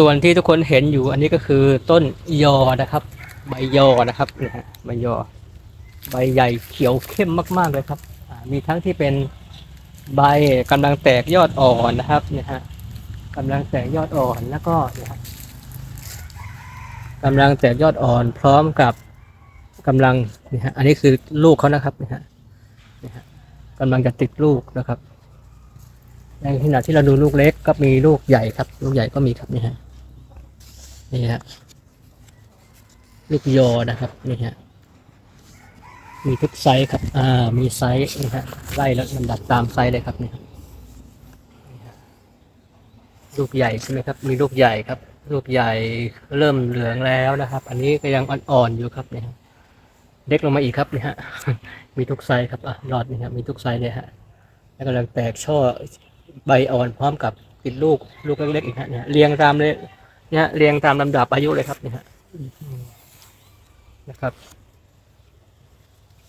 ส่วนที่ทุกคนเห็นอยู่อันนี้ก็คือต้นยอนะครับ ใบยอนะครับเนี่ยฮะใบยอ ใบใหญ่เขียวเข้มมากๆเลยครับมีทั้งที่เป็นใบกำลังแตกยอดอ่อนนะครับเนี่ยฮะกำลังแตกยอดอ่อนแล้วก็เนี่ยฮะกำลังแตกยอดอ่อน พร้อมกับกำลังเนี่ยฮะอันนี้คือลูกเขานะครับเนี่ยฮะนี่ฮะกำลังจะติดลูกนะครับในขณะที่เราดูลูกเล็กก็มีลูกใหญ่ครับ ลูกใหญ่ก็มีครับนี่ฮะ นี่ฮะลูกยอนะครับนี่ฮะมีทุกไซส์ครับ อ่า มีไซส์นี่ฮะไล่แล้วลำดับตามไซส์เลยครับนี่ฮะลูกใหญ่ใช่ไหมครับ มีลูกใหญ่ครับ ลูกใหญ่เริ่มเหลืองแล้วนะครับ อันนี้ก็ยังอ่อนๆอยู่ครับนี่ฮะเล็กลงมาอีกครับนี่ฮะ มีทุกไซส์ครับ อะรอดนี่ครับมีทุกไซส์เลยฮะ แล้วกำลังแตกช่อใบอ่อนพร้อมกับติดลูกลูกเล็กๆอีกฮะเนี่ยเรียงตามเลย เนี่ยเรียงตามลำดับอายุเลยครับเนี่ยฮะนะครับ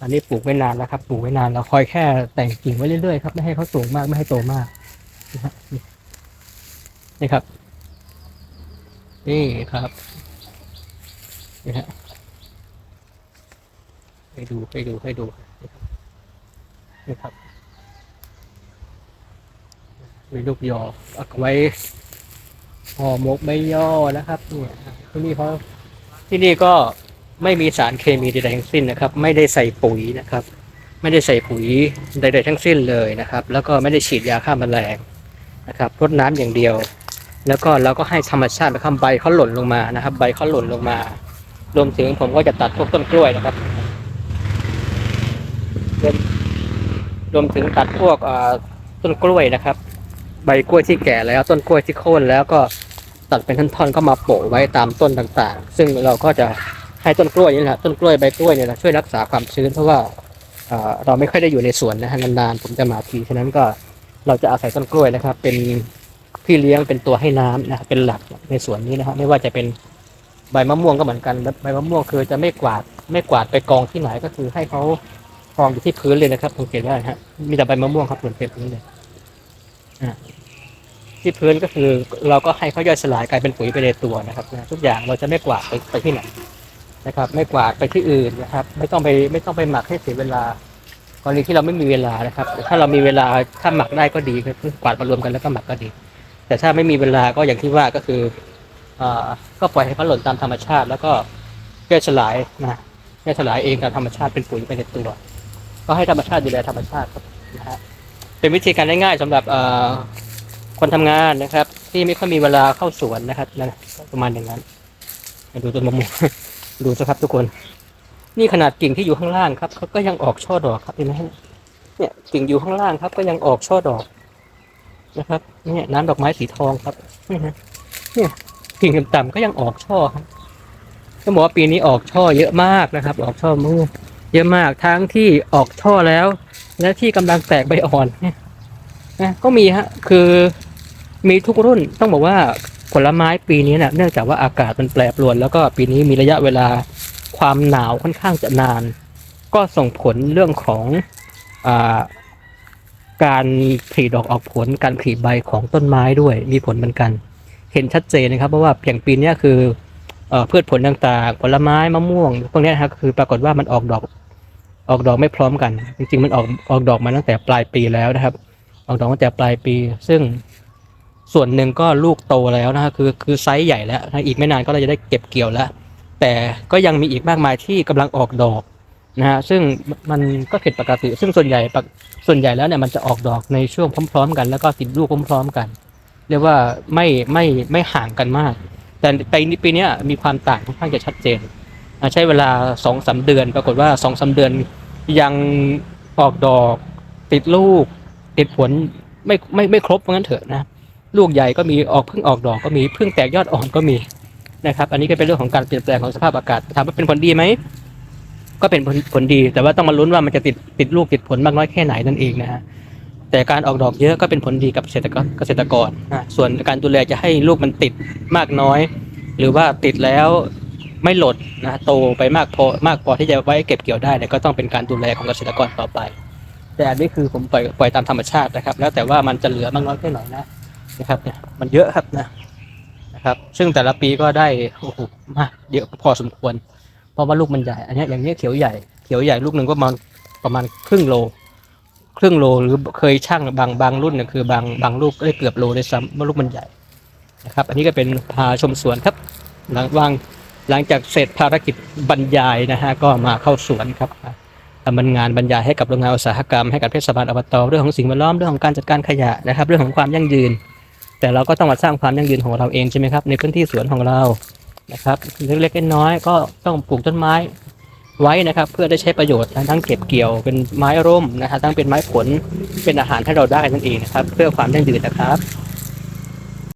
อันนี้ปลูกไว้นานแล้วครับ ปลูกไว้นานเราคอยแค่แต่งกิ่งไว้เรื่อยๆครับไม่ให้เขาสูงมากไม่ให้โตมากนี่ครับ นี่ครับนี่ฮะให้ดูให้ดูให้ดูนี่ครับมีลูกยอเอาไว้ ห่อหมกใบยอนะครับเนี่ยที่นี่เขาที่นี่ก็ไม่มีสารเคมีใดๆทั้งสิ้นนะครับ ไม่ได้ใส่ปุ๋ยนะครับ ไม่ได้ใส่ปุ๋ยใด ๆ ทั้งสิ้นเลยนะครับ แล้วก็ไม่ได้ฉีดยาฆ่าแมลงนะครับรดน้ำอย่างเดียว แล้วก็เราก็ให้ธรรมชาตินะครับใบเขาหล่นลงมานะครับ ใบเขาหล่นลงมา รวมถึงผมก็จะตัดพวกต้นกล้วยนะครับรวมรวมถึงตัดพวกต้นกล้วยนะครับ ใบกล้วยที่แก่แล้วต้นกล้วยที่โค่นแล้วก็ ตัดเป็นท่อนๆก็มาโปะไว้ตามต้นต่างๆ ซึ่งเราก็จะให้ต้นกล้วยนี่แหละต้นกล้วยใบกล้วยเนี่ยนะช่วยรักษาความชื้นเพราะว่าเอ่อเราไม่ค่อยได้อยู่ในสวนนะฮะนานๆผมจะมาทีฉะนั้นก็เราจะอาศัยต้นกล้วยนะครับ เป็นพี่เลี้ยงเป็นตัวให้น้ำนะครับเป็นหลักในสวนนี้นะฮะไม่ว่าจะเป็นใบมะม่วงก็เหมือนกันใบมะม่วงคือจะไม่กวาดไม่กวาดไปกองที่ไหนก็คือให้เขากองอยู่ที่พื้นเลยนะครับสังเกตได้ฮะมีแต่ใบมะม่วงครับเหล่นเต็มพื้นเลย ที่พื้นก็คือเราก็ให้เขาย่อยสลายกลายเป็นปุ๋ยไปในตัวนะครับนะทุกอย่างเราจะไม่กวาดไปไปที่ไหนนะครับ ไม่กวาดไปที่อื่นนะครับ ไม่ต้องไปไม่ต้องไปหมักให้เสียเวลากรณีที่เราไม่มีเวลานะครับ ถ้าเรามีเวลาถ้าหมักได้ก็ดีก็คือกวาดมารวมกันแล้วก็หมักก็ดี แต่ถ้าไม่มีเวลาก็อย่างที่ว่าก็คืออ่าก็ปล่อยให้เขาหล่นตามธรรมชาติ แล้วก็ย่อยสลายนะย่อยสลายเองตามธรรมชาติเป็นปุ๋ยไปในตัวก็ให้ธรรมชาติดูแลธรรมชาติครับนะฮะเป็นวิธีการง่ายๆสำหรับเอ่อ คนทำงานนะครับ ที่ไม่ค่อยมีเวลาเข้าสวนนะครับนะประมาณอย่างนั้นมาดูต้นมะม่วงดูสิครับทุกคน นี่ขนาดกิ่งที่อยู่ข้างล่างครับเขาก็ยังออกช่อดอกครับเห็นไหมเนี่ยกิ่งอยู่ข้างล่างครับ ก็ยังออกช่อดอกนะครับเนี่ยน้ำดอกไม้สีทองครับนี่ฮะเนี่ยกิ่งต่ำๆก็ยังออกช่อครับต้องบอกว่าปีนี้ออกช่อเยอะมากนะครับ ออกช่อมะม่เยอะมากทั้งที่ออกช่อแล้ว และที่กำลังแตกใบอ่อนเนี่ยนะก็มีฮะ คือ มีทุกรุ่นต้องบอกว่าผลไม้ปีนี้เนะ่ยเนื่องจากว่าอากาศมันแปรปรวน แล้วก็ปีนี้มีระยะเวลาความหนาวค่อนข้างจะนาน ก็ส่งผลเรื่องของอาการผลิดอกออกผลการผลิใบของต้นไม้ด้วยมีผลเหมือนกัน เห็นชัดเจนนะครับเพราะว่าเพียงปีนี้คือพืชผลต่างๆ ผลไม้มะม่วงพวกนี้นะครับคือปรากฏว่ามันออกดอกออกดอกไม่พร้อมกัน จริงๆ มันออกออกดอกมาตั้งแต่ปลายปีแล้วนะครับ ออกดอกตั้งแต่ปลายปี ซึ่ง ส่วนหนึ่งก็ลูกโตแล้วนะฮะคือคือไซส์ใหญ่แล้วนะอีกไม่นานก็เราจะได้เก็บเกี่ยวแล้ว แต่ก็ยังมีอีกมากมายที่กำลังออกดอกนะฮะซึ่งมันก็ผิดปกติ ซึ่งส่วนใหญ่ส่วนใหญ่แล้วเนี่ยมันจะออกดอกในช่วงพร้อม ๆ กัน แล้วก็ติดลูกพร้อม ๆ กัน เรียกว่าไม่ไม่ไม่ห่างกันมาก แต่ปีนี้ปีนี้มีความต่างค่อนข้างจะชัดเจนใช้เวลาสองสาเดือน ปรากฏว่าสองสาเดือนยังออกดอก ติดลูก ติดผลไม่ไม่ไม่ครบเพราะงั้นเถอะนะ ลูกใหญ่ก็มีออกเพิ่งออกดอกก็มีเพิ่งแตกยอดอ่อนก็มีนะครับ อันนี้ก็เป็นเรื่องของการเปลี่ยนแปลงของสภาพอากาศถามว่าเป็นผลดีไหมก็เป็นผลผลดี แต่ว่าต้องมาลุ้นว่ามันจะติดติดลูกติดผลมากน้อยแค่ไหนนั่นเองนะฮะแต่การออกดอกเยอะก็เป็นผลดีกับเกษตรกรเกษตรกรนะส่วนการดูแลจะให้ลูกมันติดมากน้อย หรือว่าติดแล้วไม่หลดนะโตไปมากพอมากพอที่จะไว้เก็บเกี่ยวได้เนี่ยก็ต้องเป็นการดูแลของเกษตรกรต่อไป แต่อันนี้คือผมปล่อยปล่อยตามธรรมชาตินะครับ แล้วแต่ว่ามันจะเหลือมากน้อยแค่ไหนนะ นะครับเนี่ยมันเยอะครับนะนะครับ ซึ่งแต่ละปีก็ได้โอ้โหมากเยอะพอสมควร เพราะว่าลูกมันใหญ่ อันนี้อย่างนี้เขียวใหญ่เขียวใหญ่ลูกหนึ่งก็ประมาณประมาณครึ่งโล ครึ่งโลหรือเคยช่างบางบางรุ่นเนี่ยคือบางบางลูกก็ได้เกือบโลเลยซ้ำว่าลูกมันใหญ่นะครับ อันนี้ก็เป็นพาชมสวนครับ หลังวางหลังจากเสร็จภารกิจบรรยายนะฮะก็มาเข้าสวนครับทำงานบรรยายให้กับโรงงานอุตสาหกรรมให้กับเทศบาลอบตเรื่องของสิ่งแวดล้อมเรื่องของการจัดการขยะนะครับ เรื่องของความยั่งยืน แต่เราก็ต้องมาสร้างความยั่งยืนของเราเองใช่ไหมครับ ในพื้นที่สวนของเรานะครับเล็กๆน้อยๆก็ต้องปลูกต้นไม้ไว้นะครับ เพื่อได้ใช้ประโยชน์ทั้งเก็บเกี่ยวเป็นไม้ร่มนะฮะทั้งเป็นไม้ผลเป็นอาหารให้เราได้นั่นเองนะครับ เพื่อความยั่งยืนนะครับ